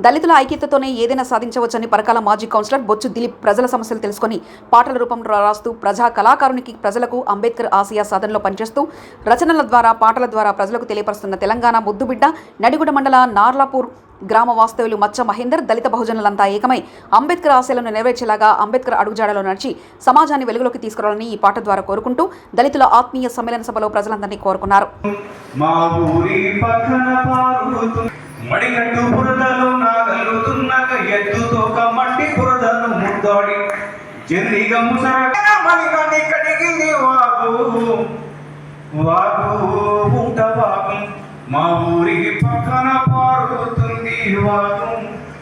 దళితుల ఐక్యతతోనే ఏదైనా సాధించవచ్చని పరకాల మాజీ కౌన్సిలర్ బొచ్చు దిలీప్ ప్రజల సమస్యలు తెలుసుకొని పాటల రూపంలో రాస్తూ ప్రజా కళాకారునికి ప్రజలకు అంబేద్కర్ ఆసియా సాధనలో పనిచేస్తూ రచనల ద్వారా పాటల ద్వారా ప్రజలకు తెలియపరుస్తున్న తెలంగాణ ముద్దుబిడ్డ నడిగుడ మండల నార్లాపూర్ గ్రామ వాస్తవులు మచ్చ మహేందర్ దళిత బహుజనులంతా ఏకమై అంబేద్కర్ ఆశయాలను నెరవేర్చేలాగా అంబేద్కర్ అడుగుజాడలో నడిచి సమాజాన్ని వెలుగులోకి తీసుకురావాలని ఈ పాట ద్వారా కోరుకుంటూ దళితుల ఆత్మీయ సమ్మేళన సభలో ప్రజలందరినీ కోరుకున్నారు. మా ఊరి పక్కన పారుతు మడిగట్టు బురదలో నాగలుతున్నగ ఎద్దుతో మట్టి ముద్దాడి. జర్రిగా ముసరగా కడిగింది వాగు. వాగు ఊట వాగు మా ఊరికి పక్కన పారుతుంది వాగు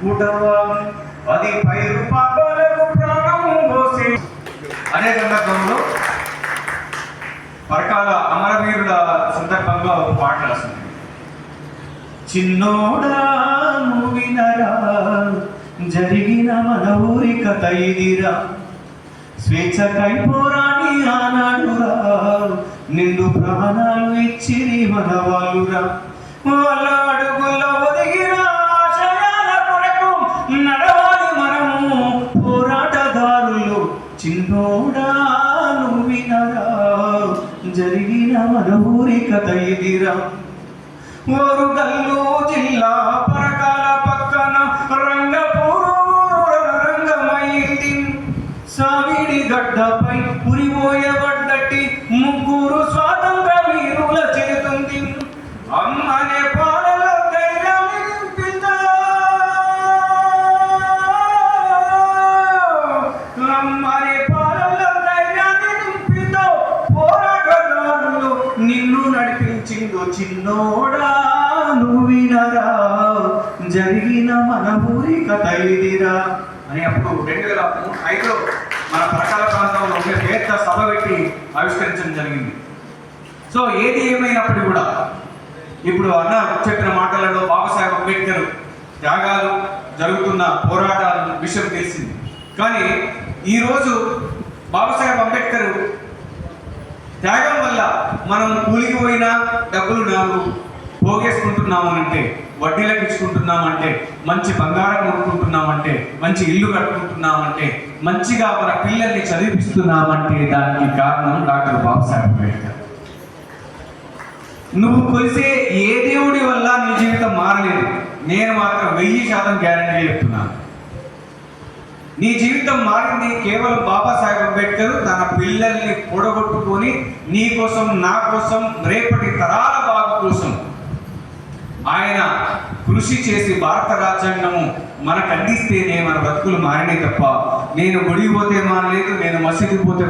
ఉంట వాగు అది పైరు పాపాలకు ప్రాణం పోసే. అనే సందర్భంలో పరకాల అమరవీరుల సందర్భంగా ఒక పాట రాస్తుంది చిన్నోడా నువ్వినరా? జరిగిన మన ఊరి కథ ఇదిరా. స్వేచ్ఛకై పోరాడి ఆనాడురా. నిండు ప్రాణాలు ఇచ్చిరి మన వాళ్ళురా వాళ్ళ అడుగుల్లో ఒదిగిన ఆశయాల కొరకు నడవాలి మనము పోరాటదారులు. చిన్నోడా నువ్వినరా? జరిగిన మన ఊరి కథ ఇదిరా. ఓరుగల్లు జిల్లా పరకాల పక్కన రంగపూరు రంగమైంది. సావిడి గడ్డపై ఉరిపోయబడ్డట్టి ముగ్గురు స్వాతంత్ర వీరుల చేతుంది. అమ్మనే పాలలో ధైర్యం నింపిందా అమ్మనే పాలలో ధైర్యాన్ని నింపిందో నిన్ను నడిపించిందో చిన్నోడా. నువ్వినరా జరిగిన మన ఊరి కథ ఇదిరా. అని అప్పుడు రెండు వేల ఐదులో మన పరకాల ప్రాంతంలో ఉండే పెద్ద సభ పెట్టి ఆవిష్కరించడం జరిగింది. సో ఏది ఏమైనప్పటికీ కూడా ఇప్పుడు అన్న చెప్పిన మాటలలో బాబాసాహెబ్ అంబేద్కర్ త్యాగాలు జరుగుతున్న పోరాటాలను విషయం తెలిసింది. కానీ ఈరోజు బాబాసాహెబ్ అంబేద్కర్ త్యాగం వల్ల మనం కూలిగిపోయినా డబ్బులు నాలుగు. పోగేసుకుంటున్నామనంటే వడ్డీలకు ఇచ్చుకుంటున్నామంటే మంచి బంగారం కొనుక్కుంటున్నామంటే మంచి ఇల్లు కట్టుకుంటున్నామంటే మంచిగా మన పిల్లల్ని చదివిస్తున్నామంటే దానికి కారణం డాక్టర్ బాబాసాహెబ్ అంబేద్కర్. నువ్వు కొలిసే ఏ దేవుడి వల్ల నీ జీవితం మారలేదు? నేను మాత్రం వెయ్యి శాతం గ్యారంటీ చెప్తున్నాను. నీ జీవితం మారింది కేవలం బాబాసాహెబ్ అంబేద్కర్ తన పిల్లల్ని పొడగొట్టుకొని నీ కోసం నా కోసం రేపటి తరాల బాగు కోసం. ఆయన కృషి చేసి భారత రాజ్యాంగము మనకు అందిస్తేనే మన బతుకులు మారినాయి తప్ప నేను గుడికి పోతే మానలేదు నేను మసీదుకి పోతే